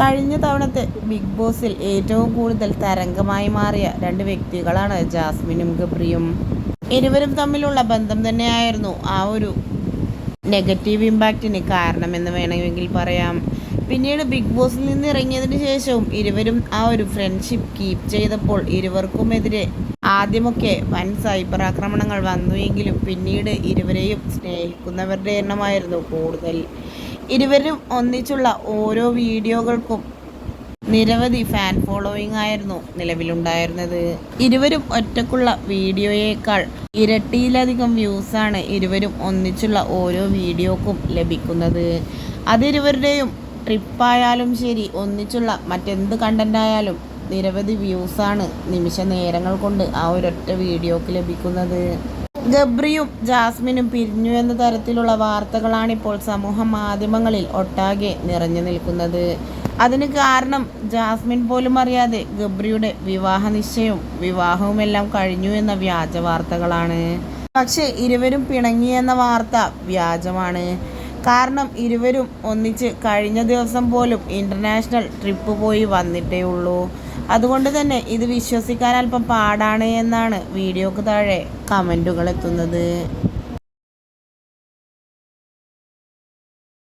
കഴിഞ്ഞ തവണത്തെ ബിഗ് ബോസിൽ ഏറ്റവും കൂടുതൽ തരംഗമായി മാറിയ രണ്ട് വ്യക്തികളാണ് ജാസ്മിനും ഗബ്രിയും. ഇരുവരും തമ്മിലുള്ള ബന്ധം തന്നെയായിരുന്നു ആ ഒരു നെഗറ്റീവ് ഇമ്പാക്റ്റിന് കാരണമെന്ന് വേണമെങ്കിൽ പറയാം. പിന്നീട് ബിഗ് ബോസിൽ നിന്ന് ഇറങ്ങിയതിന് ശേഷവും ഇരുവരും ആ ഒരു ഫ്രണ്ട്ഷിപ്പ് കീപ്പ് ചെയ്തപ്പോൾ ഇരുവർക്കുമെതിരെ ആദ്യമൊക്കെ വൻ സൈബർ ആക്രമണങ്ങൾ വന്നുവെങ്കിലും പിന്നീട് ഇരുവരെയും സ്നേഹിക്കുന്നവരുടെ എണ്ണമായിരുന്നു കൂടുതൽ. ഇരുവരും ഒന്നിച്ചുള്ള ഓരോ വീഡിയോകൾക്കും നിരവധി ഫാൻ ഫോളോയിങ് ആയിരുന്നു നിലവിലുണ്ടായിരുന്നത്. ഇരുവരും ഒറ്റക്കുള്ള വീഡിയോയേക്കാൾ ഇരട്ടിയിലധികം വ്യൂസാണ് ഇരുവരും ഒന്നിച്ചുള്ള ഓരോ വീഡിയോക്കും ലഭിക്കുന്നത്. അതിരുവരുടെയും ട്രിപ്പായാലും ശരി ഒന്നിച്ചുള്ള മറ്റെന്ത് കണ്ടന്റ് ആയാലും നിരവധി വ്യൂസാണ് നിമിഷ നേരങ്ങൾ കൊണ്ട് ആ ഒരൊറ്റ വീഡിയോക്ക് ലഭിക്കുന്നത്. ഗബ്രിയും ജാസ്മിനും പിരിഞ്ഞു എന്ന തരത്തിലുള്ള വാർത്തകളാണ് ഇപ്പോൾ സമൂഹ മാധ്യമങ്ങളിൽ ഒട്ടാകെ നിറഞ്ഞു നിൽക്കുന്നത്. അതിന് കാരണം ജാസ്മിൻ പോലും അറിയാതെ ഗബ്രിയുടെ വിവാഹ നിശ്ചയവും വിവാഹവുമെല്ലാം കഴിഞ്ഞു എന്ന വ്യാജ വാർത്തകളാണ്. പക്ഷേ ഇരുവരും പിണങ്ങി എന്ന വാർത്ത വ്യാജമാണ്. കാരണം ഇരുവരും ഒന്നിച്ച് കഴിഞ്ഞ ദിവസം പോലും ഇന്റർനാഷണൽ ട്രിപ്പ് പോയി വന്നിട്ടേ ഉള്ളൂ അതുകൊണ്ട് തന്നെ ഇത് വിശ്വസിക്കാൻ അല്പം പാടാണ് എന്നാണ് വീഡിയോക്ക് താഴെ കമന്റുകൾ എത്തുന്നത്.